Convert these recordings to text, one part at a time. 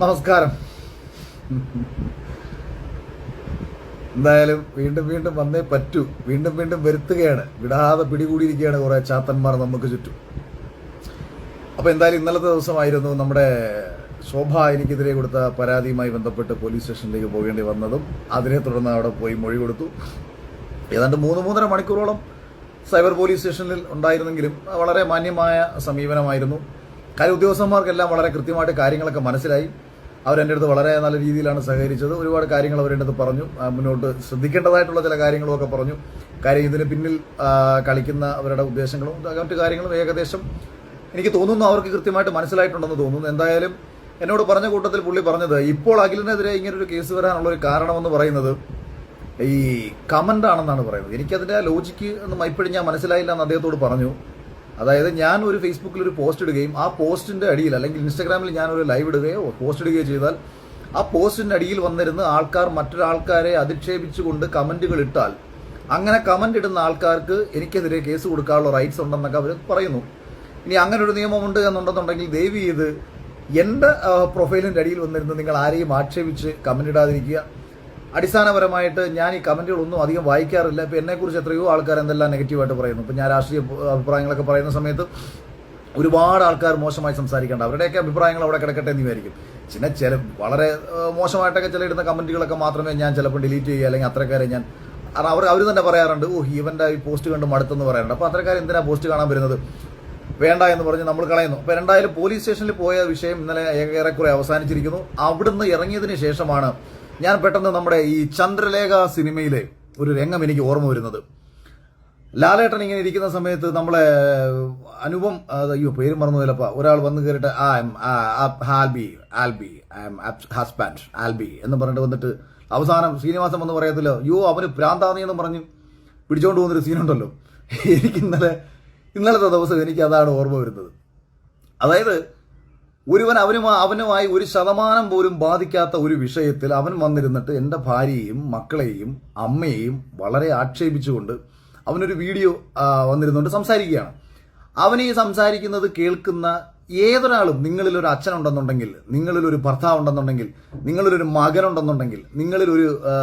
നമസ്കാരം. എന്തായാലും വീണ്ടും വീണ്ടും വന്നേ പറ്റൂ. വീണ്ടും വീണ്ടും വരുത്തുകയാണ്. വിടാതെ പിടികൂടിയിരിക്കുകയാണ് കുറെ ചാത്തന്മാർ നമുക്ക് ചുറ്റും. അപ്പോൾ എന്തായാലും ഇന്നലത്തെ ദിവസമായിരുന്നു നമ്മുടെ ശോഭ എനിക്കെതിരെ കൊടുത്ത പരാതിയുമായി ബന്ധപ്പെട്ട് പോലീസ് സ്റ്റേഷനിലേക്ക് പോകേണ്ടി വന്നതും അതിനെ തുടർന്ന് അവിടെ പോയി മൊഴി കൊടുത്തു. ഏതാണ്ട് മൂന്ന് മൂന്നര മണിക്കൂറോളം സൈബർ പോലീസ് സ്റ്റേഷനിൽ ഉണ്ടായിരുന്നെങ്കിലും വളരെ മാന്യമായ സമീപനമായിരുന്നു. കാര്യം ഉദ്യോഗസ്ഥന്മാർക്കെല്ലാം വളരെ കൃത്യമായിട്ട് കാര്യങ്ങളൊക്കെ മനസ്സിലായി. അവരെന്റെ അടുത്ത് വളരെ നല്ല രീതിയിലാണ് സഹകരിച്ചത്. ഒരുപാട് കാര്യങ്ങൾ അവരെന്റെ അടുത്ത് പറഞ്ഞു മുന്നോട്ട് ശ്രദ്ധിക്കേണ്ടതായിട്ടുള്ള ചില കാര്യങ്ങളുമൊക്കെ പറഞ്ഞു. കാര്യം ഇതിന് പിന്നിൽ കളിക്കുന്ന അവരുടെ ഉദ്ദേശങ്ങളും മറ്റു കാര്യങ്ങളും ഏകദേശം എനിക്ക് തോന്നുന്നു അവർക്ക് കൃത്യമായിട്ട് മനസ്സിലായിട്ടുണ്ടെന്ന് തോന്നുന്നു. എന്തായാലും എന്നോട് പറഞ്ഞ കൂട്ടത്തിൽ പുള്ളി പറഞ്ഞത് ഇപ്പോൾ അഖിലിനെതിരെ ഒരു കേസ് വരാനുള്ള ഒരു കാരണമെന്ന് പറയുന്നത് ഈ കമന്റ് ആണെന്നാണ് പറയുന്നത്. എനിക്കതിന്റെ ആ ലോജിക്ക് ഒന്നും ഇപ്പോഴും ഞാൻ മനസ്സിലായില്ല എന്ന് അദ്ദേഹത്തോട് പറഞ്ഞു. അതായത് ഞാൻ ഒരു ഫേസ്ബുക്കിൽ ഒരു പോസ്റ്റ് ഇടുകയും ആ പോസ്റ്റിന്റെ അടിയിൽ അല്ലെങ്കിൽ ഇൻസ്റ്റാഗ്രാമിൽ ഞാൻ ഒരു ലൈവ് ഇടുകയോ പോസ്റ്റ് ഇടുകയോ ചെയ്താൽ ആ പോസ്റ്റിന്റെ അടിയിൽ വന്നിരുന്ന് ആൾക്കാർ മറ്റൊരാൾക്കാരെ അധിക്ഷേപിച്ചുകൊണ്ട് കമന്റുകൾ ഇട്ടാൽ അങ്ങനെ കമന്റ് ഇടുന്ന ആൾക്കാർക്ക് എനിക്കെതിരെ കേസ് കൊടുക്കാനുള്ള റൈറ്റ്സ് ഉണ്ടെന്നൊക്കെ അവർ പറയുന്നു. ഇനി അങ്ങനെ ഒരു നിയമമുണ്ട് എന്നുണ്ടെന്നുണ്ടെങ്കിൽ ദയവ് ചെയ്ത് എന്റെ പ്രൊഫൈലിന്റെ അടിയിൽ വന്നിരുന്ന് നിങ്ങൾ ആരെയും ആക്ഷേപിച്ച് കമന്റ് ഇടാതിരിക്കുക. അടിസ്ഥാനപരമായിട്ട് ഞാൻ ഈ കമന്റുകളൊന്നും അധികം വായിക്കാറില്ല. ഇപ്പൊ എന്നെക്കുറിച്ച് എത്രയോ ആൾക്കാർ എന്തെല്ലാം നെഗറ്റീവായിട്ട് പറയുന്നു. ഇപ്പൊ ഞാൻ രാഷ്ട്രീയ അഭിപ്രായങ്ങളൊക്കെ പറയുന്ന സമയത്ത് ഒരുപാട് ആൾക്കാർ മോശമായി സംസാരിക്കേണ്ട അവരുടെയൊക്കെ അഭിപ്രായങ്ങൾ അവിടെ കിടക്കട്ടെ എന്ന് വിചാരിക്കും. പിന്നെ ചില വളരെ മോശമായിട്ടൊക്കെ ചില ഇടുന്ന കമന്റുകളൊക്കെ മാത്രമേ ഞാൻ ചിലപ്പോൾ ഡിലീറ്റ് ചെയ്യുക അല്ലെങ്കിൽ അത്രക്കാരെ ഞാൻ അവർ അവർ തന്നെ പറയാറുണ്ട് ഓ ഇവന്റെ ഈ പോസ്റ്റ് കണ്ട് മടുത്തെന്ന് പറയാറുണ്ട്. അപ്പോൾ അത്രക്കാർ എന്തിനാ പോസ്റ്റ് കാണാൻ വരുന്നത്? വേണ്ട എന്ന് പറഞ്ഞ് നമ്മൾ കളയുന്നു. അപ്പോൾ രണ്ടായാലും പോലീസ് സ്റ്റേഷനിൽ പോയ വിഷയം ഇന്നലെ ഏറെക്കുറെ അവസാനിച്ചിരിക്കുന്നു. അവിടുന്ന് ഇറങ്ങിയതിന് ശേഷമാണ് ഞാൻ പെട്ടെന്ന് നമ്മുടെ ഈ ചന്ദ്രലേഖ സിനിമയിലെ ഒരു രംഗം എനിക്ക് ഓർമ്മ വരുന്നത്. ലാലേട്ടൻ ഇങ്ങനെ ഇരിക്കുന്ന സമയത്ത് നമ്മളെ അനുപം അയ്യോ പേര് മറന്നു ചിലപ്പോ ഒരാൾ വന്ന് കയറിയിട്ട് ആ M, Albi Albi I am husband Albi എന്ന് പറഞ്ഞിട്ട് വന്നിട്ട് അവസാനം ശ്രീനിവാസൻ വന്ന് പറയത്തില്ല യോ അവന് ഭ്രാന്താന്നി എന്ന് പറഞ്ഞ് പിടിച്ചോണ്ട് പോകുന്നൊരു സീനുണ്ടല്ലോ. എനിക്ക് ഇന്നലെ ഇന്നലത്തെ ദിവസം എനിക്ക് അതാണ് ഓർമ്മ വരുന്നത്. അതായത് ഒരുവൻ അവനും അവനുമായി ഒരു ശതമാനം പോലും ബാധിക്കാത്ത ഒരു വിഷയത്തിൽ അവൻ വന്നിരുന്നിട്ട് എന്റെ ഭാര്യയെയും മക്കളെയും അമ്മയെയും വളരെ ആക്ഷേപിച്ചുകൊണ്ട് അവനൊരു വീഡിയോ വന്നിരുന്നുകൊണ്ട് സംസാരിക്കുകയാണ്. അവൻ ഈ സംസാരിക്കുന്നത് കേൾക്കുന്ന ഏതൊരാളും നിങ്ങളിൽ ഒരു അച്ഛനുണ്ടെന്നുണ്ടെങ്കിൽ നിങ്ങളിൽ ഒരു ഭർത്താവ് ഉണ്ടെന്നുണ്ടെങ്കിൽ നിങ്ങളിൽ ഒരു മകനുണ്ടെന്നുണ്ടെങ്കിൽ ആ,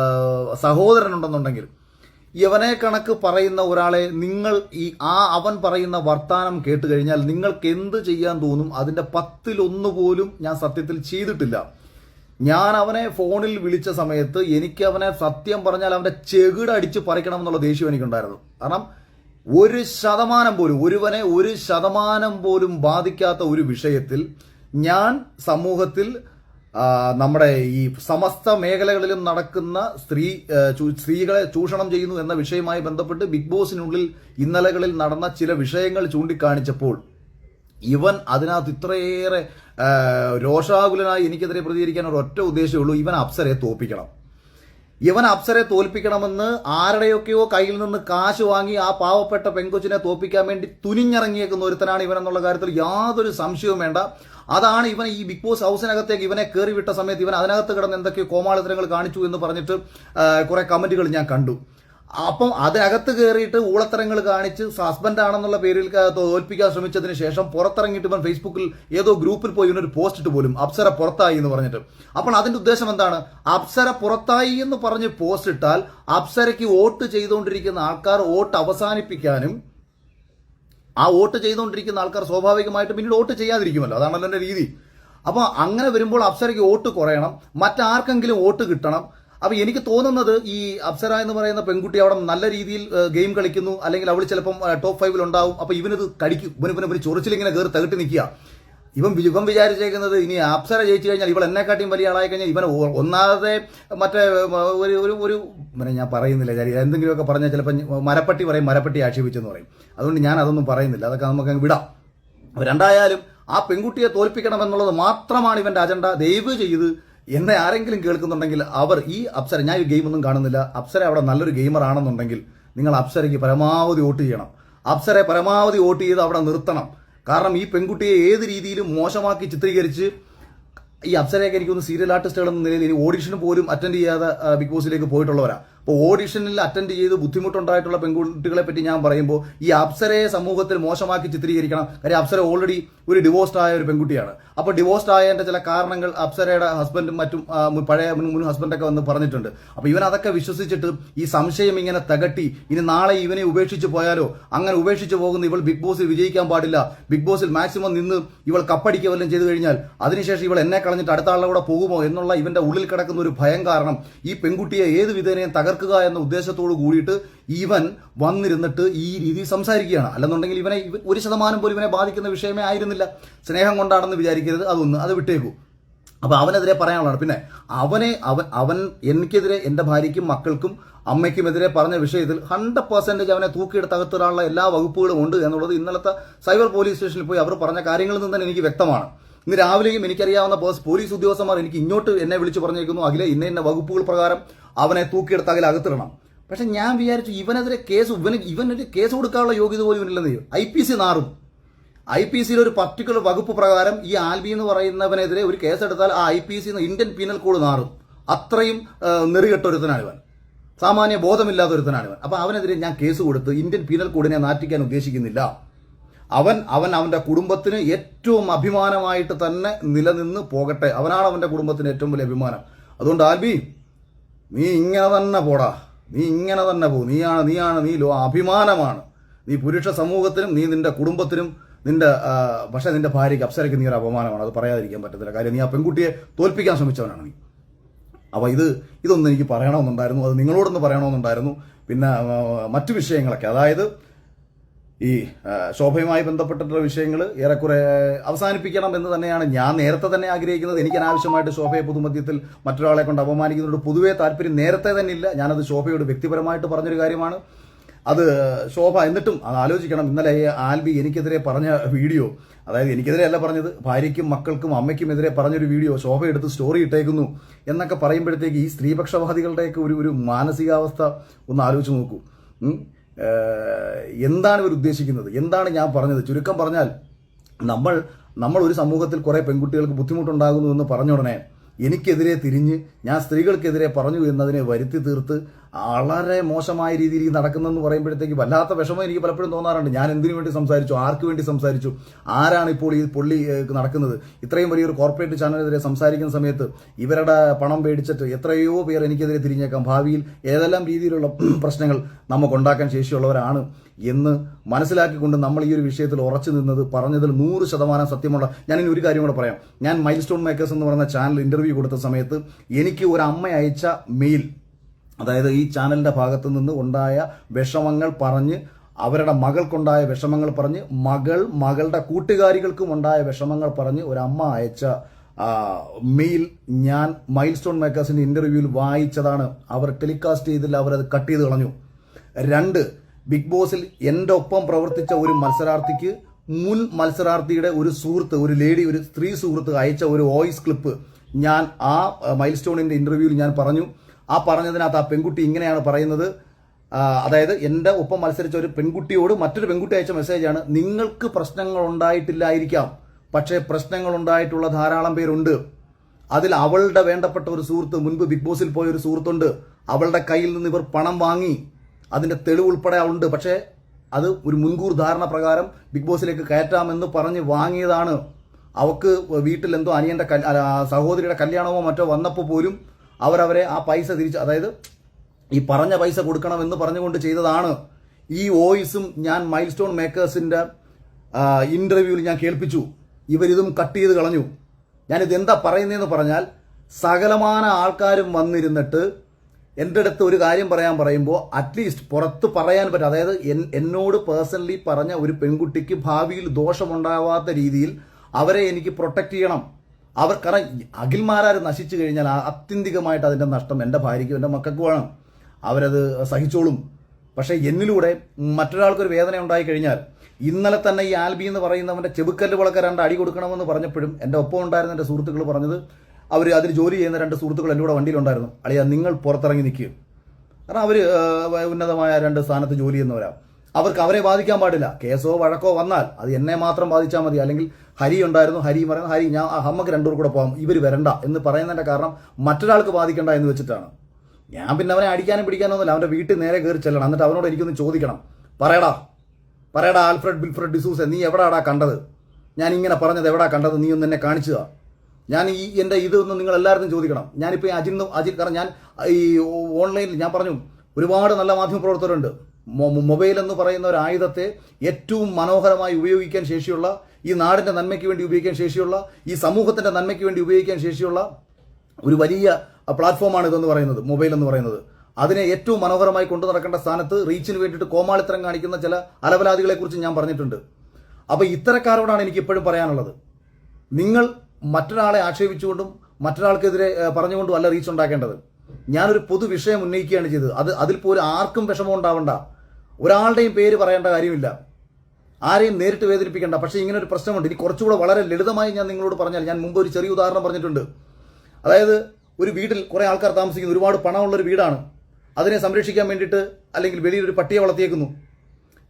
സഹോദരനുണ്ടെന്നുണ്ടെങ്കിൽ യവനെ കണക്ക് പറയുന്ന ഒരാളെ നിങ്ങൾ ഈ ആ അവൻ പറയുന്ന വർത്താനം കേട്ട് കഴിഞ്ഞാൽ നിങ്ങൾക്ക് എന്ത് ചെയ്യാൻ തോന്നും? അതിന്റെ പത്തിലൊന്ന് പോലും ഞാൻ സത്യത്തിൽ ചെയ്തിട്ടില്ല. ഞാൻ അവനെ ഫോണിൽ വിളിച്ച സമയത്ത് എനിക്ക് അവനെ സത്യം പറഞ്ഞാൽ അവന്റെ ചെകിട അടിച്ച് പറിക്കണം എന്നുള്ള ദേഷ്യം എനിക്കുണ്ടായിരുന്നു. കാരണം ഒരു ശതമാനം പോലും ഒരുവനെ ഒരു ശതമാനം പോലും ബാധിക്കാത്ത ഒരു വിഷയത്തിൽ ഞാൻ സമൂഹത്തിൽ നമ്മുടെ ഈ സമസ്ത മേഖലകളിലും നടക്കുന്ന സ്ത്രീ സ്ത്രീകളെ ചൂഷണം ചെയ്യുന്നു എന്ന വിഷയവുമായി ബന്ധപ്പെട്ട് ബിഗ് ബോസിനുള്ളിൽ ഇന്നലകളിൽ നടന്ന ചില വിഷയങ്ങൾ ചൂണ്ടിക്കാണിച്ചപ്പോൾ ഇവൻ അതിനകത്ത് ഇത്രയേറെ രോഷാകുലനായി എനിക്കെതിരെ പ്രതികരിക്കാൻ ഒരു ഒറ്റ ഉദ്ദേശമേ ഉള്ളൂ. ഇവൻ അപ്സരയെ തോൽപ്പിക്കണം. ഇവൻ അപ്സരെ തോൽപ്പിക്കണമെന്ന് ആരുടെയൊക്കെയോ കയ്യിൽ നിന്ന് കാശ് വാങ്ങി ആ പാവപ്പെട്ട പെങ്കൊച്ചിനെ തോൽപ്പിക്കാൻ വേണ്ടി തുനിഞ്ഞിറങ്ങിയേക്കുന്ന ഒരുത്തനാണ് ഇവൻ എന്നുള്ള കാര്യത്തിൽ യാതൊരു സംശയവും വേണ്ട. അതാണ് ഇവൻ ഈ ബിഗ് ബോസ് ഹൗസിനകത്തേക്ക് ഇവനെ കയറി വിട്ട സമയത്ത് ഇവൻ അതിനകത്ത് കിടന്ന് എന്തൊക്കെയോ കോമാളിത്തരങ്ങൾ കാണിച്ചു എന്ന് പറഞ്ഞിട്ട് കുറെ കമന്റുകൾ ഞാൻ കണ്ടു. അപ്പം അതിനകത്ത് കയറിയിട്ട് ഊളത്തരങ്ങൾ കാണിച്ച് ഹസ്ബൻഡ് ആണെന്നുള്ള പേരിൽ തോൽപ്പിക്കാൻ ശ്രമിച്ചതിന് ശേഷം പുറത്തിറങ്ങിയിട്ട് ഇവൻ ഫേസ്ബുക്കിൽ ഏതോ ഗ്രൂപ്പിൽ പോയി ഇവനൊരു പോസ്റ്റ് ഇട്ട് പോലും അപ്സര പുറത്തായി എന്ന് പറഞ്ഞിട്ട്. അപ്പോൾ അതിന്റെ ഉദ്ദേശം എന്താണ്? അപ്സര പുറത്തായി എന്ന് പറഞ്ഞ് പോസ്റ്റ് ഇട്ടാൽ അപ്സരയ്ക്ക് വോട്ട് ചെയ്തുകൊണ്ടിരിക്കുന്ന ആൾക്കാർ വോട്ട് അവസാനിപ്പിക്കാനും ആ വോട്ട് ചെയ്തുകൊണ്ടിരിക്കുന്ന ആൾക്കാർ സ്വാഭാവികമായിട്ട് പിന്നീട് വോട്ട് ചെയ്യാതിരിക്കുമല്ലോ. അതാണല്ലോ എന്റെ രീതി. അപ്പോൾ അങ്ങനെ വരുമ്പോൾ അപ്സരയ്ക്ക് വോട്ട് കുറയണം. മറ്റാർക്കെങ്കിലും വോട്ട് കിട്ടണം. അപ്പോൾ എനിക്ക് തോന്നുന്നത് ഈ അപ്സര എന്ന് പറയുന്ന പെൺകുട്ടി അവിടെ നല്ല രീതിയിൽ ഗെയിം കളിക്കുന്നു. അല്ലെങ്കിൽ അവൾ ചിലപ്പം ടോപ്പ് ഫൈവിൽ ഉണ്ടാവും. അപ്പൊ ഇവനത് കടിക്കും. ഇവന് ഇവന് ഇവന് ചൊറിച്ചിലിങ്ങനെ കയറി തകട്ടി നിൽക്കുക. ഇവൻ ഇവൻ വിചാരിച്ചേക്കുന്നത് ഇനി അപ്സര ജയിച്ചു കഴിഞ്ഞാൽ ഇവൾ എന്നെക്കാട്ടിയും വലിയ ആളായി കഴിഞ്ഞാൽ ഇവൻ ഒന്നാമത്തെ മറ്റേ ഒരു ഒരു ഒരു പിന്നെ ഞാൻ പറയുന്നില്ല കാര്യം എന്തെങ്കിലുമൊക്കെ പറഞ്ഞാൽ ചിലപ്പോൾ മരപ്പട്ടി പറയും മരപ്പട്ടി ആക്ഷേപിച്ചെന്ന് പറയും. അതുകൊണ്ട് ഞാൻ അതൊന്നും പറയുന്നില്ല അതൊക്കെ നമുക്ക് അങ്ങ് വിടാം. രണ്ടായാലും ആ പെൺകുട്ടിയെ തോൽപ്പിക്കണം എന്നുള്ളത് മാത്രമാണ് ഇവന്റെ അജണ്ട. ദയവ് ചെയ്ത് എന്നെ ആരെങ്കിലും കേൾക്കുന്നുണ്ടെങ്കിൽ അവർ ഈ അപ്സര ഞാൻ ഈ ഗെയിമൊന്നും കാണുന്നില്ല. അപ്സര അവിടെ നല്ലൊരു ഗെയിമർ ആണെന്നുണ്ടെങ്കിൽ നിങ്ങൾ അപ്സരയ്ക്ക് പരമാവധി വോട്ട് ചെയ്യണം. അപ്സരെ പരമാവധി വോട്ട് ചെയ്ത് അവിടെ നിർത്തണം. കാരണം ഈ പെൺകുട്ടിയെ ഏത് രീതിയിലും മോശമാക്കി ചിത്രീകരിച്ച് ഈ അപ്സരയൊക്കെ എനിക്കൊന്ന് സീരിയൽ ആർട്ടിസ്റ്റുകൾ എന്ന നിലയിൽ ഇനി ഓഡിഷന് പോലും അറ്റൻഡ് ചെയ്യാതെ ബിഗ് ബോസിലേക്ക് പോയിട്ടുള്ളവരാ. ഇപ്പോൾ ഓഡിഷനിൽ അറ്റൻഡ് ചെയ്ത് ബുദ്ധിമുട്ടുണ്ടായിട്ടുള്ള പെൺകുട്ടികളെ പറ്റി ഞാൻ പറയുമ്പോൾ ഈ അപ്സരയെ സമൂഹത്തിൽ മോശമാക്കി ചിത്രീകരിക്കണം. കാര്യം അപ്സര ഓൾറെഡി ഒരു ഡിവോഴ്സ്ഡ് ആയ ഒരു പെൺകുട്ടിയാണ്. അപ്പോൾ ഡിവോഴ്സ്ഡ് ആയതിന്റെ ചില കാരണങ്ങൾ അപ്സരയുടെ ഹസ്ബൻഡും മറ്റും പഴയ മുൻ ഹസ്ബൻഡൊക്കെ വന്ന് പറഞ്ഞിട്ടുണ്ട്. അപ്പോൾ ഇവൻ അതൊക്കെ വിശ്വസിച്ചിട്ട് ഈ സംശയം ഇങ്ങനെ തകട്ടി ഇനി നാളെ ഇവനെ ഉപേക്ഷിച്ച് പോയാലോ? അങ്ങനെ ഉപേക്ഷിച്ച് പോകുന്ന ഇവൾ ബിഗ് ബോസിൽ വിജയിക്കാൻ പാടില്ല. ബിഗ് ബോസിൽ മാക്സിമം നിന്ന് ഇവൾ കപ്പടിക്കുക വല്ലതും ചെയ്തു കഴിഞ്ഞാൽ അതിനുശേഷം ഇവൾ എന്നെ കളഞ്ഞിട്ട് അടുത്ത ആളുടെ കൂടെ പോകുമോ എന്നുള്ള ഇവന്റെ ഉള്ളിൽ കിടക്കുന്ന ഒരു ഭയം കാരണം ഈ പെൺകുട്ടിയെ ഏത് വിധേനയും തകർക്കുക എന്ന ഉദ്ദേശത്തോട് കൂടിയിട്ട് ഇവൻ വന്നിരുന്നിട്ട് ഈ രീതിയിൽ സംസാരിക്കുകയാണ്. അല്ലെന്നുണ്ടെങ്കിൽ ഇവനെ ഇവ- ഒരു ശതമാനം പോലും ഇവനെ ബാധിക്കുന്ന വിഷയമേ ആയിരുന്നില്ല. സ്നേഹം കൊണ്ടാണെന്ന് വിചാരിക്കരുത്. അതൊന്ന് അത് വിട്ടേക്കൂ. അപ്പൊ അവനെതിരെ പറയാനുള്ളതാണ്. പിന്നെ അവനെ അവൻ അവൻ എനിക്കെതിരെ എന്റെ ഭാര്യയ്ക്കും മക്കൾക്കും അമ്മയ്ക്കുമെതിരെ പറഞ്ഞ വിഷയത്തിൽ ഹൺഡ്രഡ് പെർസെന്റേജ് അവനെ തൂക്കിയെടുത്ത് അകത്തിടാനുള്ള എല്ലാ വകുപ്പുകളും ഉണ്ട് എന്നുള്ളത് ഇന്നലത്തെ സൈബർ പോലീസ് സ്റ്റേഷനിൽ പോയി അവർ പറഞ്ഞ കാര്യങ്ങളിൽ നിന്ന് തന്നെ എനിക്ക് വ്യക്തമാണ്. ഇന്ന് രാവിലെയും എനിക്കറിയാവുന്ന പോലീസ് ഉദ്യോഗസ്ഥന്മാർ എനിക്ക് ഇങ്ങോട്ട് എന്നെ വിളിച്ച് പറഞ്ഞേക്കുന്നു. അഖിലെ ഇന്ന ഇന്ന വകുപ്പുകൾ പ്രകാരം അവനെ തൂക്കിയെടുത്ത് അകലെ അകത്തിടണം. പക്ഷെ ഞാൻ വിചാരിച്ചു ഇവനെതിരെ കേസ് ഇവന് ഇവനൊരു കേസ് കൊടുക്കാനുള്ള യോഗ്യത പോലും ഇല്ലെന്ന്. ഐ പി സി നാറും. ഐ പി സിയിലെ ഒരു പർട്ടിക്കുലർ വകുപ്പ് പ്രകാരം ഈ ആൽബി എന്ന് പറയുന്നവനെതിരെ ഒരു കേസെടുത്താൽ ആ I P C Indian penal code നാറും. അത്രയും നെറികെട്ട ഒരുത്തനാണ് ഇവൻ സാമാന്യ ബോധമില്ലാത്ത ഒരുത്തനാണ് ഇവൻ അപ്പൊ അവനെതിരെ ഞാൻ കേസ് കൊടുത്ത് ഇന്ത്യൻ പീനൽ കോഡിനെ നാറ്റിക്കാൻ ഉദ്ദേശിക്കുന്നില്ല. അവൻ അവൻ അവന്റെ കുടുംബത്തിന് ഏറ്റവും അഭിമാനമായിട്ട് തന്നെ നിലനിന്ന് പോകട്ടെ. അവനാണ് അവന്റെ കുടുംബത്തിന് ഏറ്റവും വലിയ അഭിമാനം. അതുകൊണ്ട് ആൽബി നീ ഇങ്ങനെ തന്നെ പോടാ. നീ ഇങ്ങനെ തന്നെ പോ. നീയാണ് നീയാണ് നീ ലോ അഭിമാനമാണ്. നീ പുരുഷ സമൂഹത്തിനും നീ നിന്റെ കുടുംബത്തിനും നിന്റെ പക്ഷേ നിന്റെ ഭാര്യയ്ക്ക് അപ്സരയ്ക്ക് നീ ഒരു അപമാനമാണ്. അത് പറയാതിരിക്കാൻ പറ്റത്തില്ല. കാര്യം നീ ആ പെൺകുട്ടിയെ തോൽപ്പിക്കാൻ ശ്രമിച്ചവനാണ് നീ. അപ്പോൾ ഇത് ഇതൊന്നും എനിക്ക് പറയണമെന്നുണ്ടായിരുന്നു. അത് നിങ്ങളോടൊന്ന് പറയണമെന്നുണ്ടായിരുന്നു. പിന്നെ മറ്റു വിഷയങ്ങളൊക്കെ. അതായത് ഈ ശോഭയുമായി ബന്ധപ്പെട്ടിട്ടുള്ള വിഷയങ്ങൾ ഏറെക്കുറെ അവസാനിപ്പിക്കണം എന്ന് തന്നെയാണ് ഞാൻ നേരത്തെ തന്നെ ആഗ്രഹിക്കുന്നത്. എനിക്ക് അനാവശ്യമായിട്ട് ശോഭയെ പൊതുമധ്യത്തിൽ മറ്റൊരാളെ കൊണ്ട് അപമാനിക്കുന്നതുകൊണ്ട് പൊതുവേ താല്പര്യം നേരത്തെ തന്നെ ഇല്ല ഞാനത് ശോഭയോട് വ്യക്തിപരമായിട്ട് പറഞ്ഞൊരു കാര്യമാണ്. അത് ശോഭ എന്നിട്ടും അത് ആലോചിക്കണം. ഇന്നലെ ആൽബി എനിക്കെതിരെ പറഞ്ഞ വീഡിയോ അതായത് എനിക്കെതിരെ അല്ല പറഞ്ഞത് ഭാര്യയ്ക്കും മക്കൾക്കും അമ്മയ്ക്കും എതിരെ പറഞ്ഞൊരു വീഡിയോ ശോഭ എടുത്ത് സ്റ്റോറി ഇട്ടേക്കുന്നു എന്നൊക്കെ പറയുമ്പോഴത്തേക്ക് ഈ സ്ത്രീപക്ഷവാദികളുടെയൊക്കെ ഒരു ഒരു മാനസികാവസ്ഥ ഒന്ന് ആലോചിച്ച് നോക്കൂ. എന്താണ് ഇവർ ഉദ്ദേശിക്കുന്നത്? എന്താണ് ഞാൻ പറഞ്ഞത്? ചുരുക്കം പറഞ്ഞാൽ നമ്മൾ നമ്മൾ ഒരു സമൂഹത്തിൽ കുറേ പെൺകുട്ടികൾക്ക് ബുദ്ധിമുട്ടുണ്ടാകുന്നു എന്ന് പറഞ്ഞ ഉടനെ എനിക്കെതിരെ തിരിഞ്ഞ് ഞാൻ സ്ത്രീകൾക്കെതിരെ പറഞ്ഞു എന്നതിനെ വരുത്തി തീർത്ത് വളരെ മോശമായ രീതിയിൽ നടക്കുന്നതെന്ന് പറയുമ്പോഴത്തേക്ക് വല്ലാത്ത വിഷമം എനിക്ക് പലപ്പോഴും തോന്നാറുണ്ട്. ഞാൻ എന്തിനു വേണ്ടി സംസാരിച്ചു? ആർക്ക് വേണ്ടി സംസാരിച്ചു? ആരാണ് ഇപ്പോൾ ഈ പൊള്ളി നടക്കുന്നത്? ഇത്രയും വലിയൊരു കോർപ്പറേറ്റ് ചാനലിനെതിരെ സംസാരിക്കുന്ന സമയത്ത് ഇവരുടെ പണം മേടിച്ചിട്ട് എത്രയോ പേർ എനിക്കെതിരെ തിരിഞ്ഞേക്കാം. ഭാവിയിൽ ഏതെല്ലാം രീതിയിലുള്ള പ്രശ്നങ്ങൾ നമുക്ക് ഉണ്ടാക്കാൻ ശേഷിയുള്ളവരാണ് എന്ന് മനസ്സിലാക്കിക്കൊണ്ട് നമ്മൾ ഈ ഒരു വിഷയത്തിൽ ഉറച്ചു നിന്നത് പറഞ്ഞതിൽ നൂറ് ശതമാനം സത്യമുള്ള ഇനി ഒരു കാര്യം കൂടെ പറയാം. ഞാൻ മൈൽ സ്റ്റോൺ മേക്കേഴ്സ് എന്ന് പറയുന്ന ചാനൽ ഇന്റർവ്യൂ കൊടുത്ത സമയത്ത് എനിക്ക് ഒരു അമ്മ അയച്ച മെയിൽ അതായത് ഈ ചാനലിന്റെ ഭാഗത്തു നിന്ന് ഉണ്ടായ വിഷമങ്ങൾ പറഞ്ഞ് അവരുടെ മകൾക്കുണ്ടായ വിഷമങ്ങൾ പറഞ്ഞ് മകൾ മകളുടെ കൂട്ടുകാരികൾക്കും ഉണ്ടായ വിഷമങ്ങൾ പറഞ്ഞ് ഒരമ്മ അയച്ച മെയിൽ ഞാൻ മൈൽ സ്റ്റോൺ മേക്കേഴ്സിന്റെ ഇന്റർവ്യൂവിൽ വായിച്ചതാണ്. അവർ ടെലികാസ്റ്റ് ചെയ്തില്ല അവരത് കട്ട് ചെയ്ത് കളഞ്ഞു. രണ്ട് ബിഗ് ബോസിൽ എന്റെ ഒപ്പം പ്രവർത്തിച്ച ഒരു മത്സരാർത്ഥിക്ക് മുൻ മത്സരാർത്ഥിയുടെ ഒരു സുഹൃത്ത് ഒരു ലേഡി ഒരു സ്ത്രീ സുഹൃത്ത് അയച്ച ഒരു വോയിസ് ക്ലിപ്പ് ഞാൻ ആ മൈൽ സ്റ്റോണിന്റെ ഇന്റർവ്യൂവിൽ ഞാൻ പറഞ്ഞു. ആ പറഞ്ഞതിനകത്ത് ആ പെൺകുട്ടി ഇങ്ങനെയാണ് പറയുന്നത്. അതായത് എന്റെ ഒപ്പം മത്സരിച്ച ഒരു പെൺകുട്ടിയോട് മറ്റൊരു പെൺകുട്ടി അയച്ച മെസ്സേജാണ് നിങ്ങൾക്ക് പ്രശ്നങ്ങൾ ഉണ്ടായിട്ടില്ലായിരിക്കാം പക്ഷേ പ്രശ്നങ്ങൾ ഉണ്ടായിട്ടുള്ള ധാരാളം പേരുണ്ട്. അതിൽ അവളുടെ വേണ്ടപ്പെട്ട ഒരു സുഹൃത്ത് മുൻപ് ബിഗ് ബോസിൽ പോയ ഒരു സുഹൃത്തുണ്ട്. അവളുടെ കയ്യിൽ നിന്ന് ഇവർ പണം വാങ്ങി. അതിന്റെ തെളിവ് ഉൾപ്പെടെ ഉണ്ട്. പക്ഷേ അത് ഒരു മുൻകൂർ ധാരണ പ്രകാരം ബിഗ് ബോസിലേക്ക് കയറ്റാമെന്ന് പറഞ്ഞ് വാങ്ങിയതാണ്. അവക്ക് വീട്ടിൽ എന്തോ അനിയന്റെ കൽ- സഹോദരിയുടെ കല്യാണമോ മറ്റോ വന്നപ്പോൾ പോലും അവരവരെ ആ പൈസ തിരിച്ച് അതായത് ഈ പറഞ്ഞ പൈസ കൊടുക്കണം എന്ന് പറഞ്ഞുകൊണ്ട് ചെയ്തതാണ്. ഈ വോയിസും ഞാൻ മൈൽ സ്റ്റോൺ മേക്കേഴ്സിന്റെ ഇന്റർവ്യൂവിൽ ഞാൻ കേൾപ്പിച്ചു. ഇവരിതും കട്ട് ചെയ്ത് കളഞ്ഞു. ഞാനിത് എന്താ പറയുന്നതെന്ന് പറഞ്ഞാൽ സകലമാന ആൾക്കാരും വന്നിരുന്നിട്ട് എന്റെ അടുത്ത് ഒരു കാര്യം പറയാൻ പറയുമ്പോൾ അറ്റ്ലീസ്റ്റ് പുറത്ത് പറയാൻ പറ്റും അതായത് എന്നോട് പേഴ്സണലി പറഞ്ഞ ഒരു പെൺകുട്ടിക്ക് ഭാവിയിൽ ദോഷമുണ്ടാവാത്ത രീതിയിൽ അവരെ എനിക്ക് പ്രൊട്ടക്റ്റ് ചെയ്യണം. അവർ കാരണം അഖിൽമാരാർ നശിച്ചു കഴിഞ്ഞാൽ ആത്യന്തികമായിട്ട് അതിന്റെ നഷ്ടം എന്റെ ഭാര്യയ്ക്കും എന്റെ മക്കൾക്കും വേണം അവരത് സഹിച്ചോളും. പക്ഷേ എന്നിലൂടെ മറ്റൊരാൾക്കൊരു വേദന ഉണ്ടായി കഴിഞ്ഞാൽ ഇന്നലെ തന്നെ ഈ ആൽബി എന്ന് പറയുന്നവന്റെ ചെബുക്കല്ല് വളക്ക രണ്ട് അടി കൊടുക്കണമെന്ന് പറഞ്ഞപ്പോഴും എന്റെ ഒപ്പം ഉണ്ടായിരുന്ന എന്റെ സുഹൃത്തുക്കൾ പറഞ്ഞത് അവർ അതിൽ ജോലി ചെയ്യുന്ന രണ്ട് സുഹൃത്തുക്കൾ എന്റെ കൂടെ വണ്ടിയിലുണ്ടായിരുന്നു. അളിയാ നിങ്ങൾ പുറത്തിറങ്ങി നിൽക്കുക കാരണം അവർ ഉന്നതമായ രണ്ട് സ്ഥാനത്ത് ജോലി ചെയ്യുന്നവരാ. അവർക്ക് അവരെ ബാധിക്കാൻ പാടില്ല. കേസോ വഴക്കോ വന്നാൽ അത് എന്നെ മാത്രം ബാധിച്ചാൽ മതി. അല്ലെങ്കിൽ ഹരി ഉണ്ടായിരുന്നു. ഹരി പറയുന്നത് ഹരി ഞാൻ നമുക്ക് രണ്ടൂർ കൂടെ പോകാം ഇവർ വരണ്ട എന്ന് പറയുന്നതിന്റെ കാരണം മറ്റൊരാൾക്ക് ബാധിക്കണ്ട എന്ന് വെച്ചിട്ടാണ്. ഞാൻ പിന്നെ അവനെ അടിക്കാനും പിടിക്കാനൊന്നുമില്ല. അവന്റെ വീട്ടിൽ നേരെ കയറി ചെല്ലണം. എന്നിട്ട് അവനോട് എനിക്കൊന്ന് ചോദിക്കണം. പറയടാ പറയടാ ആൽഫ്രഡ് ബിൽഫ്രഡ് ഡിസൂസ് നീ എവിടാടാ കണ്ടത്? ഞാൻ ഇങ്ങനെ പറഞ്ഞത് എവിടാ കണ്ടത്? നീ ഒന്ന് എന്നെ കാണിച്ചു ഞാൻ ഈ എന്റെ ഇതൊന്നും നിങ്ങൾ എല്ലാവരും ചോദിക്കണം. ഞാനിപ്പോൾ ഈ അജിൻ കാരണം ഞാൻ ഈ ഓൺലൈനിൽ ഞാൻ പറഞ്ഞു ഒരുപാട് നല്ല മാധ്യമപ്രവർത്തകരുണ്ട് മൊ- മൊബൈൽ എന്ന് പറയുന്ന ഒരു ആയുധത്തെ ഏറ്റവും മനോഹരമായി ഉപയോഗിക്കാൻ ശേഷിയുള്ള ഈ നാടിന്റെ നന്മയ്ക്ക് വേണ്ടി ഉപയോഗിക്കാൻ ശേഷിയുള്ള ഈ സമൂഹത്തിന്റെ നന്മയ്ക്ക് വേണ്ടി ഉപയോഗിക്കാൻ ശേഷിയുള്ള ഒരു വലിയ പ്ലാറ്റ്ഫോമാണ് ഇതെന്ന് പറയുന്നത് മൊബൈൽ എന്ന് പറയുന്നത്. അതിനെ ഏറ്റവും മനോഹരമായി കൊണ്ടു നടക്കേണ്ട സ്ഥാനത്ത് റീച്ചിന് വേണ്ടിയിട്ട് കോമാളിത്തരം കാണിക്കുന്ന ചില അലവലാദികളെ കുറിച്ച് ഞാൻ പറഞ്ഞിട്ടുണ്ട്. അപ്പോൾ ഇത്തരക്കാരോടാണ് എനിക്ക് ഇപ്പോഴും പറയാനുള്ളത്. നിങ്ങൾ മറ്റൊരാളെ ആക്ഷേപിച്ചുകൊണ്ടും മറ്റൊരാൾക്കെതിരെ പറഞ്ഞുകൊണ്ടും അല്ല റീച്ച് ഉണ്ടാക്കേണ്ടത്. ഞാനൊരു പൊതു വിഷയം ഉന്നയിക്കുകയാണ് ചെയ്തത്. അത് അതിൽ പോലും ആർക്കും വിഷമം ഉണ്ടാവണ്ട ഒരാളുടെയും പേര് പറയേണ്ട കാര്യമില്ല. ആരെയും നേരിട്ട് വേദനിപ്പിക്കേണ്ട. പക്ഷേ ഇങ്ങനെ ഒരു പ്രശ്നമുണ്ട്. ഇനി കുറച്ചുകൂടെ വളരെ ലളിതമായി ഞാൻ നിങ്ങളോട് പറഞ്ഞാൽ ഞാൻ മുമ്പ് ഒരു ചെറിയ ഉദാഹരണം പറഞ്ഞിട്ടുണ്ട്. അതായത് ഒരു വീട്ടിൽ കുറേ ആൾക്കാർ താമസിക്കുന്നു. ഒരുപാട് പണമുള്ളൊരു വീടാണ്. അതിനെ സംരക്ഷിക്കാൻ വേണ്ടിയിട്ട് അല്ലെങ്കിൽ വെളിയിലൊരു പട്ടിയെ വളർത്തിയേക്കുന്നു.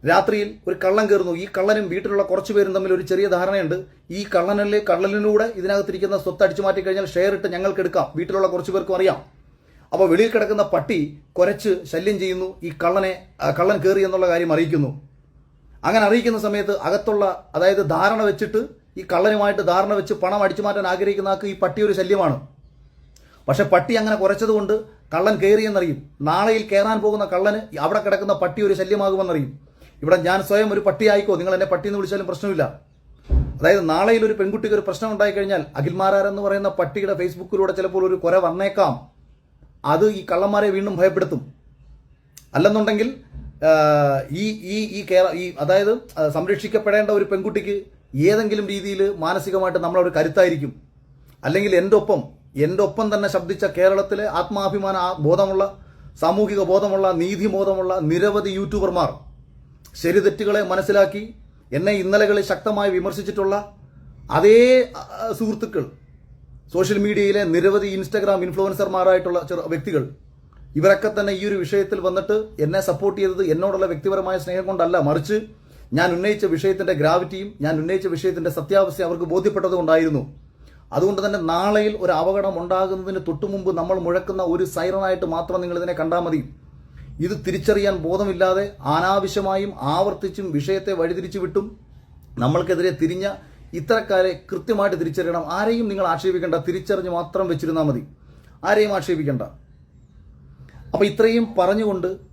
രാത്രിയിൽ ഒരു കള്ളൻ കയറുന്നു. ഈ കള്ളനും വീട്ടിലുള്ള കുറച്ച് പേരും തമ്മിൽ ഒരു ചെറിയ ധാരണയുണ്ട്. ഈ കള്ളനല്ലേ കള്ളനിലൂടെ ഇതിനകത്തിരിക്കുന്ന സ്വത്ത് അടിച്ചു മാറ്റി കഴിഞ്ഞാൽ ഷെയർ ഇട്ട് ഞങ്ങൾക്ക് എടുക്കാം. വീട്ടിലുള്ള കുറച്ച് പേർക്കും അറിയാം. അപ്പോൾ വെളിയിൽ കിടക്കുന്ന പട്ടി കുരച്ച് ശല്യം ചെയ്യുന്നു. ഈ കള്ളനെ കള്ളൻ കയറി എന്നുള്ള കാര്യം അറിയിക്കുന്നു. അങ്ങനെ അറിയിക്കുന്ന സമയത്ത് അകത്തുള്ള അതായത് ധാരണ വെച്ചിട്ട് ഈ കള്ളനുമായിട്ട് ധാരണ വെച്ച് പണം അടിച്ചു മാറ്റാൻ ആഗ്രഹിക്കുന്ന ആൾക്ക് ഈ പട്ടി ഒരു ശല്യമാണ്. പക്ഷെ പട്ടി അങ്ങനെ കുറച്ചതുകൊണ്ട് കള്ളൻ കയറിയെന്നറിയും നാളെയിൽ കയറാൻ പോകുന്ന കള്ളന് അവിടെ കിടക്കുന്ന പട്ടി ഒരു ശല്യമാകുമെന്നറിയും. ഇവിടെ ഞാൻ സ്വയം ഒരു പട്ടിയായിക്കോ നിങ്ങൾ എന്നെ പട്ടി എന്ന് വിളിച്ചാലും പ്രശ്നമില്ല. അതായത് നാളെയിൽ ഒരു പെൺകുട്ടിക്ക് ഒരു പ്രശ്നം ഉണ്ടായിക്കഴിഞ്ഞാൽ അഖിൽമാരാർ എന്ന് പറയുന്ന പട്ടിയുടെ ഫേസ്ബുക്കിലൂടെ ചിലപ്പോൾ ഒരു കുര വന്നേക്കാം. അത് ഈ കള്ളന്മാരെ വീണ്ടും ഭയപ്പെടുത്തും. അല്ലെന്നുണ്ടെങ്കിൽ ഈ ഈ ഈ കേരള ഈ അതായത് സംരക്ഷിക്കപ്പെടേണ്ട ഒരു പെൺകുട്ടിക്ക് ഏതെങ്കിലും രീതിയിൽ മാനസികമായിട്ട് നമ്മളൊരു കരുത്തായിരിക്കും. അല്ലെങ്കിൽ എന്റെ ഒപ്പം എന്റെ ഒപ്പം തന്നെ ശബ്ദിച്ച കേരളത്തിലെ ആത്മാഭിമാന ബോധമുള്ള സാമൂഹിക ബോധമുള്ള നീതിബോധമുള്ള നിരവധി യൂട്യൂബർമാർ ശരി തെറ്റുകളെ മനസ്സിലാക്കി എന്നെ ഇന്നലകളിൽ ശക്തമായി വിമർശിച്ചിട്ടുള്ള അതേ സുഹൃത്തുക്കൾ സോഷ്യൽ മീഡിയയിലെ നിരവധി ഇൻസ്റ്റഗ്രാം ഇൻഫ്ലുവൻസർമാരായിട്ടുള്ള ചെറു വ്യക്തികൾ. ഇവരൊക്കെ തന്നെ ഈ ഒരു വിഷയത്തിൽ വന്നിട്ട് എന്നെ സപ്പോർട്ട് ചെയ്തത് എന്നോടുള്ള വ്യക്തിപരമായ സ്നേഹം കൊണ്ടല്ല. മറിച്ച് ഞാൻ ഉന്നയിച്ച വിഷയത്തിന്റെ ഗ്രാവിറ്റിയും ഞാൻ ഉന്നയിച്ച വിഷയത്തിന്റെ സത്യാവസ്ഥ അവർക്ക് ബോധ്യപ്പെട്ടത് കൊണ്ടായിരുന്നു. അതുകൊണ്ട് തന്നെ നാളെയിൽ ഒരു അപകടം ഉണ്ടാകുന്നതിന് തൊട്ടുമുമ്പ് നമ്മൾ മുഴക്കുന്ന ഒരു സൈറനായിട്ട് മാത്രം നിങ്ങൾ ഇതിനെ കണ്ടാൽ മതി. ഇത് തിരിച്ചറിയാൻ ബോധമില്ലാതെ അനാവശ്യമായും ആവർത്തിച്ചും വിഷയത്തെ വഴിതിരിച്ചു വിട്ടും നമ്മൾക്കെതിരെ തിരിഞ്ഞ ഇത്തരക്കാരെ കൃത്യമായിട്ട് തിരിച്ചറിയണം. ആരെയും നിങ്ങൾ ആക്ഷേപിക്കേണ്ട. തിരിച്ചറിഞ്ഞ് മാത്രം വെച്ചിരുന്നാൽ മതി. ആരെയും ആക്ഷേപിക്കേണ്ട. അപ്പോൾ ഇത്രയും പറഞ്ഞുകൊണ്ട്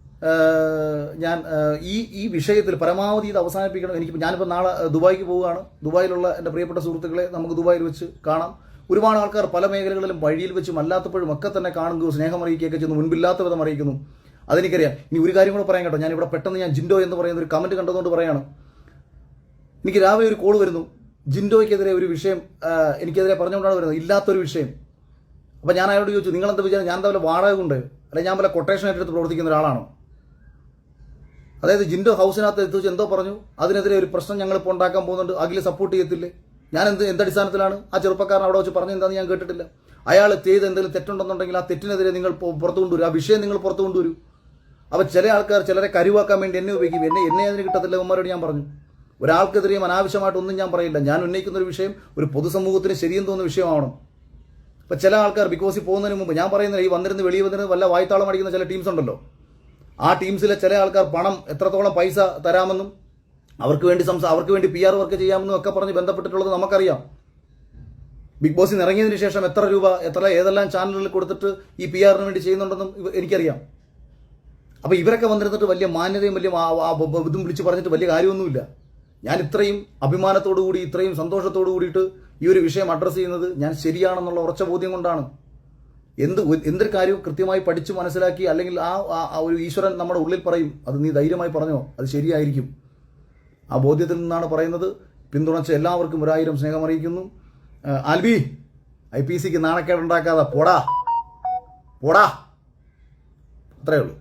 ഞാൻ ഈ ഈ വിഷയത്തിൽ പരമാവധി ഇത് അവസാനിപ്പിക്കണം. എനിക്ക് ഞാനിപ്പോൾ നാളെ ദുബായിക്ക് പോവുകയാണ്. ദുബായിലുള്ള എന്റെ പ്രിയപ്പെട്ട സുഹൃത്തുക്കളെ നമുക്ക് ദുബായിൽ വെച്ച് കാണാം. ഒരുപാട് ആൾക്കാർ പല മേഖലകളിലും വഴിയിൽ വെച്ചും അല്ലാത്തപ്പോഴും ഒക്കെ തന്നെ കാണുന്നു. സ്നേഹം അറിയിക്കുകയൊക്കെ ചെയ്യുന്നു. മുൻപില്ലാത്ത വിധം അറിയിക്കുന്നു. അതെനിക്കറിയാം. ഇനി ഒരു കാര്യം കൂടെ പറയാൻ കേട്ടോ. ഞാൻ ഇവിടെ പെട്ടെന്ന് ഞാൻ ജിൻഡോ എന്ന് പറയുന്ന ഒരു കമന്റ് കണ്ടതുകൊണ്ട് പറയാണ്. എനിക്ക് രാവിലെ ഒരു കോൾ വരുന്നു. ജിൻഡോയ്ക്കെതിരെ ഒരു വിഷയം എനിക്കെതിരെ പറഞ്ഞുകൊണ്ടാണ് വരുന്നത്. ഇല്ലാത്തൊരു വിഷയം. അപ്പോൾ ഞാൻ അയാളോട് ചോദിച്ചു നിങ്ങൾ എന്താ വിചാരം ഞാൻ എന്താ വല്ല വാടക കൊണ്ട് അല്ലെങ്കിൽ ഞാൻ വല്ല കൊട്ടേഷൻ ഏറ്റെടുത്ത് പ്രവർത്തിക്കുന്ന ഒരാളാണോ? അതായത് ജിൻഡോ ഹൗസിനകത്ത് എത്തി വെച്ച് എന്തോ പറഞ്ഞു. അതിനെതിരെ ഒരു പ്രശ്നം ഞങ്ങൾ ഇപ്പോൾ ഉണ്ടാക്കാൻ പോകുന്നുണ്ട്. അഖിൽ സപ്പോർട്ട് ചെയ്യത്തില്ലേ? ഞാൻ എന്ത് എന്തടിസ്ഥാനത്തിലാണ് ആ ചെറുപ്പക്കാരൻ അവിടെ വെച്ച് പറഞ്ഞു എന്താണെന്ന് ഞാൻ കേട്ടിട്ടില്ല. അയാൾ ചെയ്ത് എന്തെങ്കിലും തെറ്റുണ്ടെന്നുണ്ടെങ്കിൽ ആ തെറ്റിനെതിരെ നിങ്ങൾ പുറത്തു കൊണ്ടുവരും. ആ വിഷയം നിങ്ങൾ പുറത്തു കൊണ്ടുവരും. അപ്പോൾ ചില ആൾക്കാർ ചിലരെ കരുവാക്കാൻ വേണ്ടി എന്നെ ഉപയോഗിക്കും. എന്നെ എന്നെ അതിന് കിട്ടത്തില്ല ഉമ്മരോട് ഞാൻ പറഞ്ഞു. ഒരാൾക്കെതിരെയും അനാവശ്യമായിട്ടൊന്നും ഞാൻ പറയില്ല. ഞാൻ ഉന്നയിക്കുന്ന ഒരു വിഷയം ഒരു പൊതുസമൂഹത്തിന് ശരിയെന്ന് തോന്നുന്ന വിഷയമാവണം. ഇപ്പം ചില ആൾക്കാർ ബിഗ് ബോസിൽ പോകുന്നതിന് മുമ്പ് ഞാൻ പറയുന്നത് ഈ വന്നിരുന്ന് വെളിയിൽ വന്നിരുന്ന് വല്ല വായ്ത്താളം അടിക്കുന്ന ചില ടീംസ് ഉണ്ടല്ലോ. ആ ടീംസിലെ ചില ആൾക്കാർ പണം എത്രത്തോളം പൈസ തരാമെന്നും അവർക്ക് വേണ്ടി സംസാ അവർക്ക് വേണ്ടി പി ആർ വർക്ക് ചെയ്യാമെന്നും ഒക്കെ പറഞ്ഞ് ബന്ധപ്പെട്ടിട്ടുള്ളത് നമുക്കറിയാം. ബിഗ് ബോസിൽ ഇറങ്ങിയതിന് ശേഷം എത്ര രൂപ എത്ര ഏതെല്ലാം ചാനലുകളിൽ കൊടുത്തിട്ട് ഈ പി ആറിന് വേണ്ടി ചെയ്യുന്നുണ്ടെന്നും എനിക്കറിയാം. അപ്പോൾ ഇവരൊക്കെ വന്നിരുന്നിട്ട് വലിയ മാന്യതയും വലിയ ഇതും വിളിച്ച് പറഞ്ഞിട്ട് വലിയ കാര്യമൊന്നുമില്ല. ഞാൻ ഇത്രയും അഭിമാനത്തോടു കൂടി ഇത്രയും സന്തോഷത്തോടു കൂടിയിട്ട് ഈ ഒരു വിഷയം അഡ്രസ്സ് ചെയ്യുന്നത് ഞാൻ ശരിയാണെന്നുള്ള ഉറച്ച ബോധ്യം കൊണ്ടാണ്. എന്ത് എന്തൊരു കാര്യവും കൃത്യമായി പഠിച്ച് മനസ്സിലാക്കി അല്ലെങ്കിൽ ആ ഒരു ഈശ്വരൻ നമ്മുടെ ഉള്ളിൽ പറയും അത് നീ ധൈര്യമായി പറഞ്ഞോ അത് ശരിയായിരിക്കും. ആ ബോധ്യത്തിൽ നിന്നാണ് പറയുന്നത്. പിന്തുണച്ച എല്ലാവർക്കും ഒരായിരം സ്നേഹം അറിയിക്കുന്നു ആ, ആൽബി ഐ പി സിക്ക് നാണക്കേടുണ്ടാക്കാതെ പോടാ. പോടാ. അത്രയേ ഉള്ളൂ.